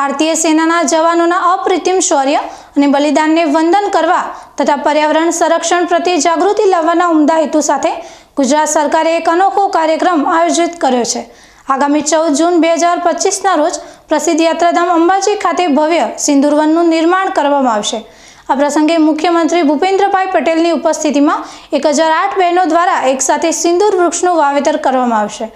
ભારતીય સેનાના જવાનોના અપ્રતિમ શૌર્ય અને બલિદાનને વંદન કરવા તથા પર્યાવરણ સંરક્ષણ પ્રત્યે જાગૃતિ લાવવાના ઉમદા હેતુ સાથે ગુજરાત સરકારે એક અનોખો કાર્યક્રમ આયોજિત કર્યો છે. આગામી ચૌદ જૂન બે હજાર પચીસના રોજ પ્રસિદ્ધ યાત્રાધામ અંબાજી ખાતે ભવ્ય સિંદુરવનનું નિર્માણ કરવામાં આવશે. આ પ્રસંગે મુખ્યમંત્રી ભૂપેન્દ્રભાઈ પટેલની ઉપસ્થિતિમાં એક હજાર આઠ બહેનો દ્વારા એકસાથે સિંદૂર વૃક્ષનું વાવેતર કરવામાં આવશે.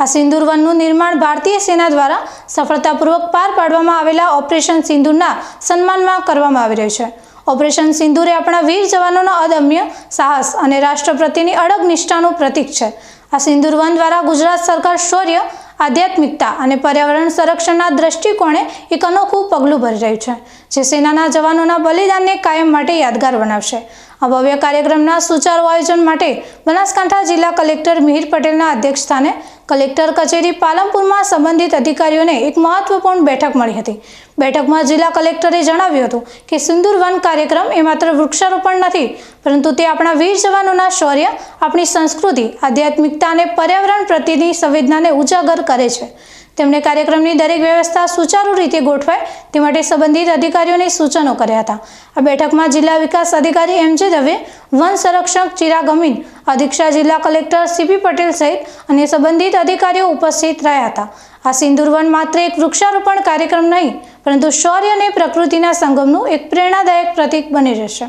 આ સિંદૂર વનનું નિર્માણ ભારતીય સેના દ્વારા સફળતાપૂર્વક પાર પાડવામાં આવેલા ઓપરેશન સિંદૂરના સન્માનમાં કરવામાં આવી રહ્યું છે. ઓપરેશન સિંદૂર એ આપણા વીર જવાનોના અદમ્ય સાહસ અને રાષ્ટ્ર પ્રત્યેની અડગ નિષ્ઠાનું પ્રતીક છે. આ સિંદૂર વન દ્વારા ગુજરાત સરકાર શૌર્ય, આધ્યાત્મિકતા અને પર્યાવરણ સંરક્ષણના દ્રષ્ટિકોણે એક અનોખું પગલું ભરી રહ્યું છે, જે સેનાના જવાનોના બલિદાનને કાયમ માટે યાદગાર બનાવશે. આ ભવ્ય કાર્યક્રમના સુચારુ આયોજન માટે બનાસકાંઠા જિલ્લા કલેક્ટર મિહિર પટેલના અધ્યક્ષસ્થાને કલેક્ટર કચેરી પાલનપુરમાં સંબંધિત અધિકારીઓને એક મહત્વપૂર્ણ બેઠક મળી હતી. બેઠકમાં જિલ્લા કલેક્ટરે જણાવ્યું હતું કે સિંદુર વન કાર્યક્રમ એ માત્ર વૃક્ષારોપણ નથી, પરંતુ તે આપણા વીર જવાનોના શૌર્ય, આપણી સંસ્કૃતિ, આધ્યાત્મિકતા અને પર્યાવરણ પ્રત્યેની સંવેદનાને ઉજાગર કરે છે. તેમણે કાર્યક્રમની દરેક વ્યવસ્થા સુચારુ રીતે ગોઠવાય તે માટે સંબંધિત અધિકારીઓને સૂચનો કર્યા હતા. આ બેઠકમાં જિલ્લા વિકાસ અધિકારી એમ જે દવે, વન સંરક્ષક ચિરાગ અમીન, અધિક્ષા જિલ્લા કલેક્ટર સીપી પટેલ સહિત અને સંબંધિત અધિકારીઓ ઉપસ્થિત રહ્યા હતા. આ સિંદૂર વન માત્ર એક વૃક્ષારોપણ કાર્યક્રમ નહીં, પરંતુ શૌર્ય અને પ્રકૃતિના સંગમનું એક પ્રેરણાદાયક પ્રતીક બની રહેશે.